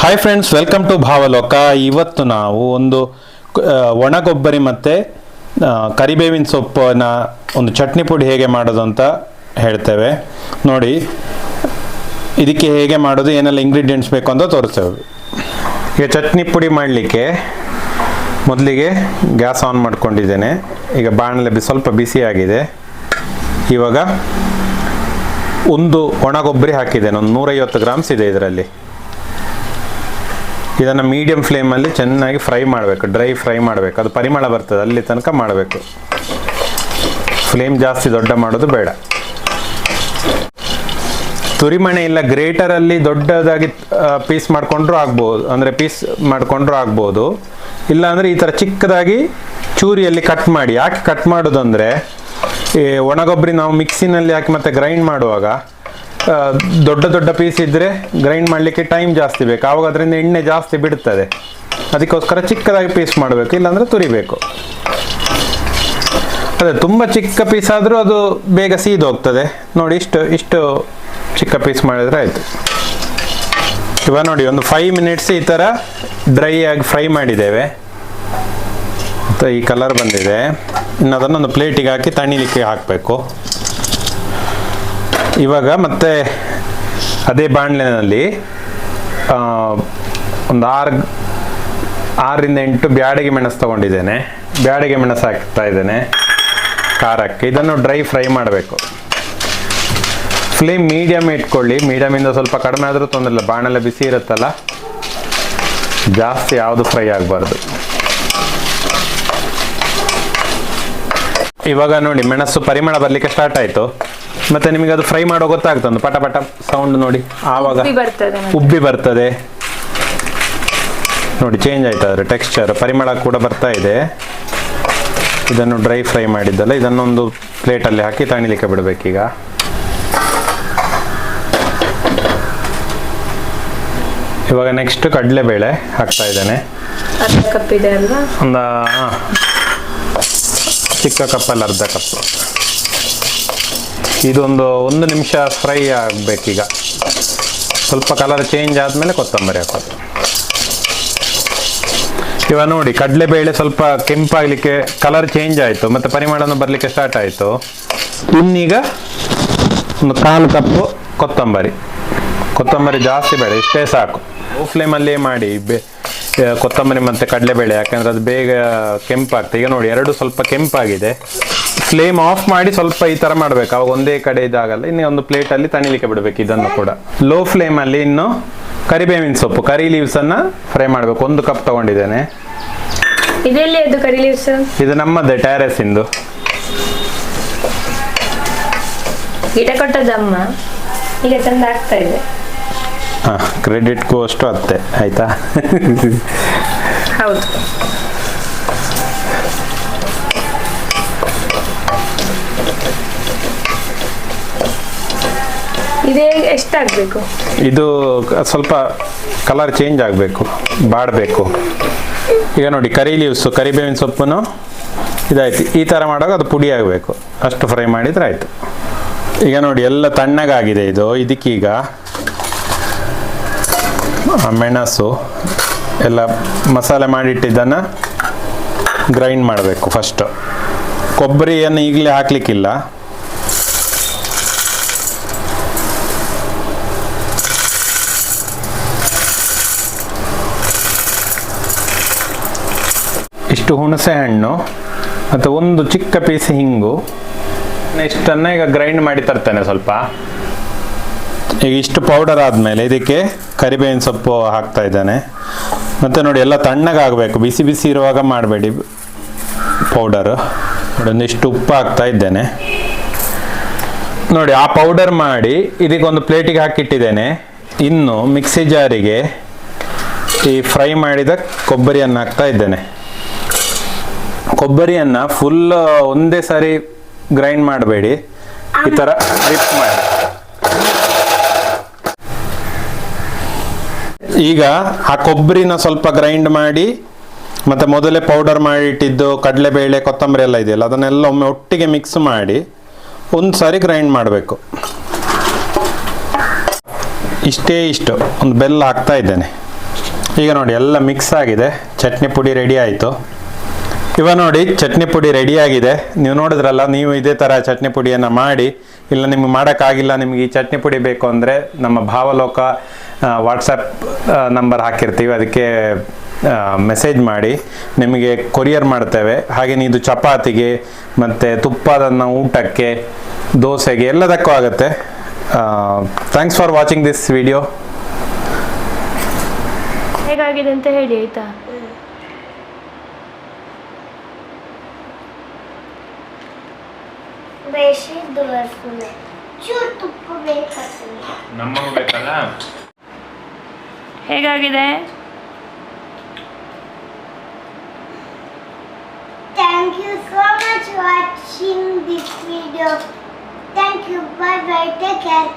Hi friends welcome to Bhavaloka ಇವತ್ತು ನಾವು ಒಂದು ಒಣಗೊಬ್ಬರಿ ಮತ್ತು ಕರಿಬೇವಿನ ಸೊಪ್ಪನ್ನು ಒಂದು ಚಟ್ನಿ ಪುಡಿ ಹೇಗೆ ಮಾಡೋದು ಅಂತ ಹೇಳ್ತೇವೆ. ನೋಡಿ, ಇದಕ್ಕೆ ಹೇಗೆ ಮಾಡೋದು, ಏನೆಲ್ಲ ಇಂಗ್ರೀಡಿಯೆಂಟ್ಸ್ ಬೇಕು ಅಂತ ತೋರಿಸ್ತೇವೆ. ಈಗ ಚಟ್ನಿ ಪುಡಿ ಮಾಡಲಿಕ್ಕೆ ಮೊದಲಿಗೆ ಗ್ಯಾಸ್ ಆನ್ ಮಾಡ್ಕೊಂಡಿದ್ದೇನೆ. ಈಗ ಬಾಣಲೆ ಬಿ, ಸ್ವಲ್ಪ ಬಿಸಿ ಆಗಿದೆ. ಇವಾಗ ಒಂದು ಒಣಗೊಬ್ಬರಿ ಹಾಕಿದ್ದೇನೆ, ಒಂದು ನೂರೈವತ್ತು ಗ್ರಾಮ್ಸ್ ಇದೆ ಇದರಲ್ಲಿ. ಇದನ್ನು ಮೀಡಿಯಂ ಫ್ಲೇಮಲ್ಲಿ ಚೆನ್ನಾಗಿ ಫ್ರೈ ಮಾಡಬೇಕು ಡ್ರೈ ಫ್ರೈ ಮಾಡಬೇಕು. ಅದು ಪರಿಮಳ ಬರ್ತದೆ, ಅಲ್ಲಿ ತನಕ ಮಾಡಬೇಕು. ಫ್ಲೇಮ್ ಜಾಸ್ತಿ ದೊಡ್ಡ ಮಾಡೋದು ಬೇಡ. ತುರಿಮಣೆ ಇಲ್ಲ ಗ್ರೇಟರಲ್ಲಿ ದೊಡ್ಡದಾಗಿ ಪೀಸ್ ಮಾಡಿಕೊಂಡ್ರೂ ಆಗ್ಬೋದು. ಅಂದರೆ ಪೀಸ್ ಮಾಡಿಕೊಂಡ್ರೂ ಆಗ್ಬೋದು. ಇಲ್ಲ ಅಂದರೆ ಈ ಥರ ಚಿಕ್ಕದಾಗಿ ಚೂರಿಯಲ್ಲಿ ಕಟ್ ಮಾಡಿ. ಯಾಕೆ ಕಟ್ ಮಾಡೋದು ಅಂದರೆ ಈ ಒಣಗೊಬ್ಬರಿ ನಾವು ಮಿಕ್ಸಿನಲ್ಲಿ ಹಾಕಿ ಮತ್ತೆ ಗ್ರೈಂಡ್ ಮಾಡುವಾಗ ದೊಡ್ಡ ದೊಡ್ಡ ಪೀಸ್ ಇದ್ದರೆ ಗ್ರೈಂಡ್ ಮಾಡಲಿಕ್ಕೆ ಟೈಮ್ ಜಾಸ್ತಿ ಬೇಕು. ಆವಾಗ ಅದರಿಂದ ಎಣ್ಣೆ ಜಾಸ್ತಿ ಬಿಡುತ್ತದೆ ಅದಕ್ಕೋಸ್ಕರ ಚಿಕ್ಕದಾಗಿ ಪೀಸ್ ಮಾಡಬೇಕು, ಇಲ್ಲಾಂದರೆ ತುರಿಬೇಕು. ಅದೇ, ತುಂಬ ಚಿಕ್ಕ ಪೀಸ್ ಆದರೂ ಅದು ಬೇಗ ಸೀದು ಹೋಗ್ತದೆ. ನೋಡಿ, ಇಷ್ಟು ಇಷ್ಟು ಚಿಕ್ಕ ಪೀಸ್ ಮಾಡಿದ್ರೆ ಆಯಿತು. ಇವಾಗ ನೋಡಿ, ಒಂದು ಫೈವ್ ಮಿನಿಟ್ಸ್ ಈ ಥರ ಡ್ರೈ ಆಗಿ ಫ್ರೈ ಮಾಡಿದ್ದೇವೆ. ಮತ್ತು ಈ ಕಲರ್ ಬಂದಿದೆ. ಇನ್ನು ಅದನ್ನೊಂದು ಪ್ಲೇಟಿಗೆ ಹಾಕಿ ತಣಿಲಿಕ್ಕೆ ಹಾಕಬೇಕು. ಇವಾಗ ಮತ್ತೆ ಅದೇ ಬಾಣಲೆನಲ್ಲಿ ಒಂದು ಆರು, ಆರರಿಂದ ಎಂಟು ಬ್ಯಾಡಿಗೆ ಮೆಣಸು ತಗೊಂಡಿದ್ದೇನೆ. ಬ್ಯಾಡಿಗೆ ಮೆಣಸು ಹಾಕ್ತಾ ಇದ್ದೇನೆ ಖಾರಕ್ಕೆ. ಇದನ್ನು ಡ್ರೈ ಫ್ರೈ ಮಾಡಬೇಕು. ಫ್ಲೇಮ್ ಮೀಡಿಯಮ್ ಇಟ್ಕೊಳ್ಳಿ. ಮೀಡಿಯಮಿಂದ ಸ್ವಲ್ಪ ಕಡಿಮೆ ಆದರೂ ತೊಂದರೆ ಇಲ್ಲ. ಬಿಸಿ ಇರುತ್ತಲ್ಲ, ಜಾಸ್ತಿ ಯಾವುದು ಫ್ರೈ ಆಗಬಾರ್ದು. ಇವಾಗ ನೋಡಿ, ಮೆಣಸು ಪರಿಮಳ ಬರಲಿಕ್ಕೆ ಸ್ಟಾರ್ಟ್ ಆಯಿತು. ಮತ್ತೆ ನಿಮಗೆ ಅದು ಫ್ರೈ ಮಾಡೋ ಗೊತ್ತಾಗ್ತದೆ ಪಟ ಪಟ ಸೌಂಡ್ ನೋಡಿ ಆವಾಗ ಉಬ್ಬಿ ಬರ್ತದೆ ಉಬ್ಬಿ ಬರ್ತದೆ. ನೋಡಿ ಚೇಂಜ್ ಆಯ್ತಾ ಅದರ ಟೆಕ್ಸ್ಚರ್ ಪರಿಮಳ ಕೂಡ ಬರ್ತಾ ಇದೆ. ಇದನ್ನು ಡ್ರೈ ಫ್ರೈ ಮಾಡಿದ್ದಲ್ಲ ಇದನ್ನೊಂದು ಪ್ಲೇಟಲ್ಲಿ ಹಾಕಿ ತಣಿಲಿಕ್ಕೆ ಬಿಡಬೇಕೀಗ. ಇವಾಗ ನೆಕ್ಸ್ಟ್ ಕಡಲೆಬೇಳೆ ಹಾಕ್ತಾ ಇದ್ದೇನೆ. ಅರ್ಧ ಕಪ್ ಇದೆ ಅಲ್ವಾ? ಒಂದು ಚಿಕ್ಕ ಕಪ್ಪಲ್ಲಿ ಅರ್ಧ ಕಪ್ ಇದೊಂದು ಒಂದು ನಿಮಿಷ ಫ್ರೈ ಆಗಬೇಕೀಗ. ಸ್ವಲ್ಪ ಕಲರ್ ಚೇಂಜ್ ಆದಮೇಲೆ ಕೊತ್ತಂಬರಿ ಹಾಕೋದು. ಇವಾಗ ನೋಡಿ, ಕಡಲೆಬೇಳೆ ಸ್ವಲ್ಪ ಕೆಂಪಾಗಲಿಕ್ಕೆ ಕಲರ್ ಚೇಂಜ್ ಆಯಿತು, ಮತ್ತು ಪರಿಮಳನು ಬರಲಿಕ್ಕೆ ಸ್ಟಾರ್ಟ್ ಆಯಿತು. ಇನ್ನೀಗ ಒಂದು ಕಾಲು ಕಪ್ಪು ಕೊತ್ತಂಬರಿ. ಕೊತ್ತಂಬರಿ ಜಾಸ್ತಿ ಬೇಡ, ಇಷ್ಟೇ ಸಾಕು. ಲೋ ಫ್ಲೇಮಲ್ಲೇ ಮಾಡಿ ಕೊತ್ತಂಬರಿ ಮತ್ತು ಕಡಲೆಬೇಳೆ, ಯಾಕಂದ್ರೆ ಅದು ಬೇಗ ಕೆಂಪಾಗ್ತದೆ ಈಗ ನೋಡಿ, ಎರಡು ಸ್ವಲ್ಪ ಕೆಂಪಾಗಿದೆ. ಫ್ಲೇಮ್ ಆಫ್ ಮಾಡಿ ಸ್ವಲ್ಪ ಈ ತರ ಮಾಡ್ಬೇಕು. ಅವಾಗ ಒಂದೇ ಕಡೆ ಇದಾಗಲ್ಲ ಇನ್ನು ಒಂದು ಪ್ಲೇಟಲ್ಲಿ ತಣಿಲಿಕ್ಕೆ ಬಿಡಬೇಕು ಇದನ್ನು ಕೂಡ. ಲೋ ಫ್ಲೇಮ್ ಅಲ್ಲಿ ಇನ್ನು ಕರಿಬೇವಿನ ಸೊಪ್ಪು ಕರಿ ಲೀವ್ಸನ್ನು ಫ್ರೈ ಮಾಡಬೇಕು. ಒಂದು ಕಪ್ ತಗೊಂಡಿದ್ದೇನೆ. ಇದೆಲ್ಲಿ ಅದು ಕರಿ ಲೀವ್ಸ್ ಇದು ನಮ್ಮದೇ ಟ್ಯಾರೆಸ್ ಇಂದು. ಗಿಡ ಕೊಟ್ಟದಮ್ಮ ಈಗ ಚಂದ ಆಗ್ತಾ ಇದೆ. ಹಾ ಕ್ರೆಡಿಟ್ಗೂ ಅಷ್ಟು ಅತ್ತೆ ಆಯ್ತಾ? ಹೌದು. ಇದೇ ಎಷ್ಟಾಗಬೇಕು? ಇದು ಸ್ವಲ್ಪ ಕಲರ್ ಚೇಂಜ್ ಆಗಬೇಕು, ಬಾಡಬೇಕು. ಈಗ ನೋಡಿ, ಕರಿ ಲೀವ್ಸು ಕರಿಬೇವಿನ ಸೊಪ್ಪನ್ನು ಇದಾಯ್ತು. ಈ ಥರ ಮಾಡುವಾಗ ಅದು ಪುಡಿ ಆಗಬೇಕು. ಅಷ್ಟು ಫ್ರೈ ಮಾಡಿದರೆ ಆಯಿತು. ಈಗ ನೋಡಿ, ಎಲ್ಲ ತಣ್ಣಗಾಗಿದೆ ಇದು. ಇದಕ್ಕೀಗ ಮೆಣಸು, ಎಲ್ಲ ಮಸಾಲೆ ಮಾಡಿಟ್ಟಿದ್ದನ್ನು ಗ್ರೈಂಡ್ ಮಾಡಬೇಕು ಫಸ್ಟು ಕೊಬ್ಬರಿಯನ್ನು ಈಗಲೇ ಹಾಕಲಿಕ್ಕಿಲ್ಲ. ಇಷ್ಟು ಹುಣಸೆ ಹಣ್ಣು, ಮತ್ತು ಒಂದು ಚಿಕ್ಕ ಪೀಸ್ ಹಿಂಗು. ಇಷ್ಟನ್ನು ಈಗ ಗ್ರೈಂಡ್ ಮಾಡಿ ತರ್ತೇನೆ ಸ್ವಲ್ಪ. ಈಗ ಇಷ್ಟು ಪೌಡರ್ ಆದಮೇಲೆ ಇದಕ್ಕೆ ಕರಿಬೇವಿನ ಸೊಪ್ಪು ಹಾಕ್ತಾ ಇದ್ದೇನೆ. ಮತ್ತು ನೋಡಿ, ಎಲ್ಲ ತಣ್ಣಗಾಗಬೇಕು. ಬಿಸಿ ಬಿಸಿ ಇರುವಾಗ ಮಾಡಬೇಡಿ ಪೌಡರು ನೋಡಿ ಒಂದಿಷ್ಟು ಉಪ್ಪು ಹಾಕ್ತಾ ಇದ್ದೇನೆ. ನೋಡಿ, ಆ ಪೌಡರ್ ಮಾಡಿ ಇದಕ್ಕೊಂದು ಪ್ಲೇಟಿಗೆ ಹಾಕಿಟ್ಟಿದ್ದೇನೆ. ಇನ್ನು ಮಿಕ್ಸಿ ಜಾರಿಗೆ ಈ ಫ್ರೈ ಮಾಡಿದ ಕೊಬ್ಬರಿಯನ್ನು ಹಾಕ್ತಾ ಇದ್ದೇನೆ. ಕೊಬ್ಬರಿಯನ್ನು ಫುಲ್ ಒಂದೇ ಸಾರಿ ಗ್ರೈಂಡ್ ಮಾಡಬೇಡಿ. ಈ ಥರ ರಿಪ್ ಮಾಡಿ. ಈಗ ಆ ಕೊಬ್ಬರಿನ ಸ್ವಲ್ಪ ಗ್ರೈಂಡ್ ಮಾಡಿ ಮತ್ತೆ ಮೊದಲೇ ಪೌಡರ್ ಮಾಡಿ ಇಟ್ಟಿದ್ದು ಕಡಲೆಬೇಳೆ ಕೊತ್ತಂಬರಿ ಎಲ್ಲ ಇದೆಯಲ್ಲ ಅದನ್ನೆಲ್ಲ ಒಮ್ಮೆ ಒಟ್ಟಿಗೆ ಮಿಕ್ಸ್ ಮಾಡಿ ಒಂದು ಸಾರಿ ಗ್ರೈಂಡ್ ಮಾಡಬೇಕು. ಇಷ್ಟೇ ಇಷ್ಟು ಒಂದು ಬೆಲ್ಲ ಹಾಕ್ತಾ ಇದ್ದೇನೆ. ಈಗ ನೋಡಿ ಎಲ್ಲ ಮಿಕ್ಸ್ ಆಗಿದೆ. ಚಟ್ನಿ ಪುಡಿ ರೆಡಿ ಆಯಿತು. ಇವ ನೋಡಿ ಚಟ್ನಿ ಪುಡಿ ರೆಡಿ ಆಗಿದೆ. ನೀವು ನೋಡಿದ್ರಲ್ಲ ನೀವು ಇದೇ ಥರ ಚಟ್ನಿ ಪುಡಿಯನ್ನು ಮಾಡಿ ಇಲ್ಲ ನಿಮ್ಗೆ ಮಾಡೋಕ್ಕಾಗಿಲ್ಲ ನಿಮ್ಗೆ ಈ ಚಟ್ನಿ ಪುಡಿ ಬೇಕು ಅಂದರೆ ನಮ್ಮ ಭಾವಲೋಕ ವಾಟ್ಸಪ್ ನಂಬರ್ ಹಾಕಿರ್ತೀವಿ. ಅದಕ್ಕೆ ಮೆಸೇಜ್ ಮಾಡಿ. ನಿಮಗೆ ಕೊರಿಯರ್ ಮಾಡ್ತೇವೆ. ಹಾಗೆ ಇದು ಚಪಾತಿಗೆ ಮತ್ತು ತುಪ್ಪದನ್ನ ಊಟಕ್ಕೆ ದೋಸೆಗೆ ಎಲ್ಲದಕ್ಕೂ ಆಗುತ್ತೆ. Thanks for watching this video ಹೇಗಾಗಿದೆ ಅಂತ ಹೇಳಿ ಆಯ್ತಾ? ಬೇಸಿ ದೋರ್ಸುನೆ ಚೂರು ತುಪ್ಪ ಬೇಕಾಗ್ತದೆ ನಮಗೆ ಬೇಕಲ್ಲ ಹೇಗಾಗಿದೆ Thank you so much watching this video. Thank you. Bye bye. Take care.